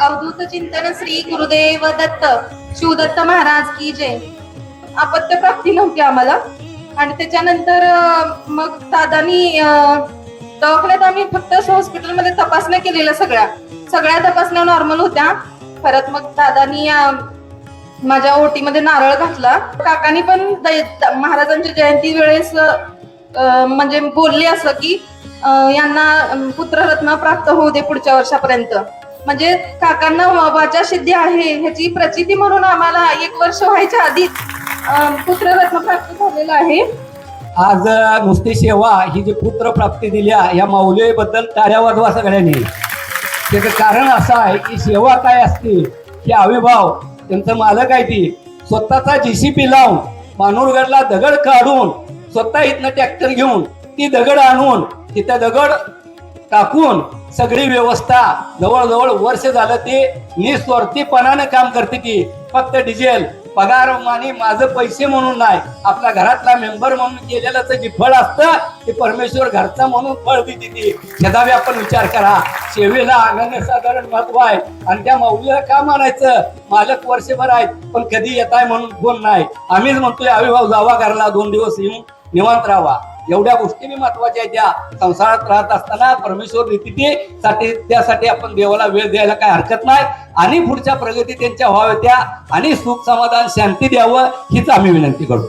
अवधूत चिंतन श्री गुरुदेव दत्त. शिवदत्त महाराज की जय. अपत्य प्राप्ती नव्हती आम्हाला. आणि त्याच्यानंतर मग दादानी दवाखान्यात आम्ही फक्त हॉस्पिटलमध्ये तपासण्या केलेल्या सगळ्या. सगळ्या तपासण्या नॉर्मल होत्या. परत मग दादानी माझ्या ओटीमध्ये नारळ घातला. काकानी पण महाराजांच्या जयंती वेळेस म्हणजे बोलले असं की यांना पुत्ररत्न प्राप्त होऊ दे पुढच्या वर्षापर्यंत. म्हणजे काकांना वाचा सिद्धी आहे ह्याची प्रचिती म्हणून आम्हाला एक वर्ष व्हायच्या आधीच पुत्ररत्न प्राप्त झालेला आहे. आज नुसती सेवा ही जी पुत्र प्राप्ती दिल्या या माऊलीबद्दल टाळ्या वाजवा सगळ्यांनी. त्याचं कारण असं आहे की सेवा काय असते की अविभाव त्यांचं मालक आहे ती. स्वतःचा जीसीपी लावून मानूरगडला दगड काढून स्वतः इथनं ट्रॅक्टर घेऊन ती दगड आणून तिथं दगड टाकून सगळी व्यवस्था जवळजवळ वर्ष झालं ते निस्वार्थीपणानं काम करते ती फक्त डिझेल पगार आणि माझं पैसे म्हणून नाही. आपल्या घरातला मेंबर म्हणून केलेलं जे फळ असतं ते परमेश्वर घरचा म्हणून फळ देते ती. याचा आपण विचार करा सेवेला अनन्यसाधारण महत्त्व आहे. आणि त्या माऊलीला का मानायचं? मालक वर्षभर आहेत पण कधी येत आहे म्हणून फोन नाही. आम्हीच म्हणतोय अविभाव जावा घरला दोन दिवस येऊन निवांत राहावा एवढ्या गोष्टी मी महत्त्वाच्या आहेत त्या संसारात राहत असताना परमेश्वर साठी त्यासाठी आपण देवाला वेळ द्यायला काही हरकत नाही. आणि पुढच्या प्रगती त्यांच्या व्हाव्या त्या. आणि सुख समाधान शांती द्यावं हीच आम्ही विनंती करतो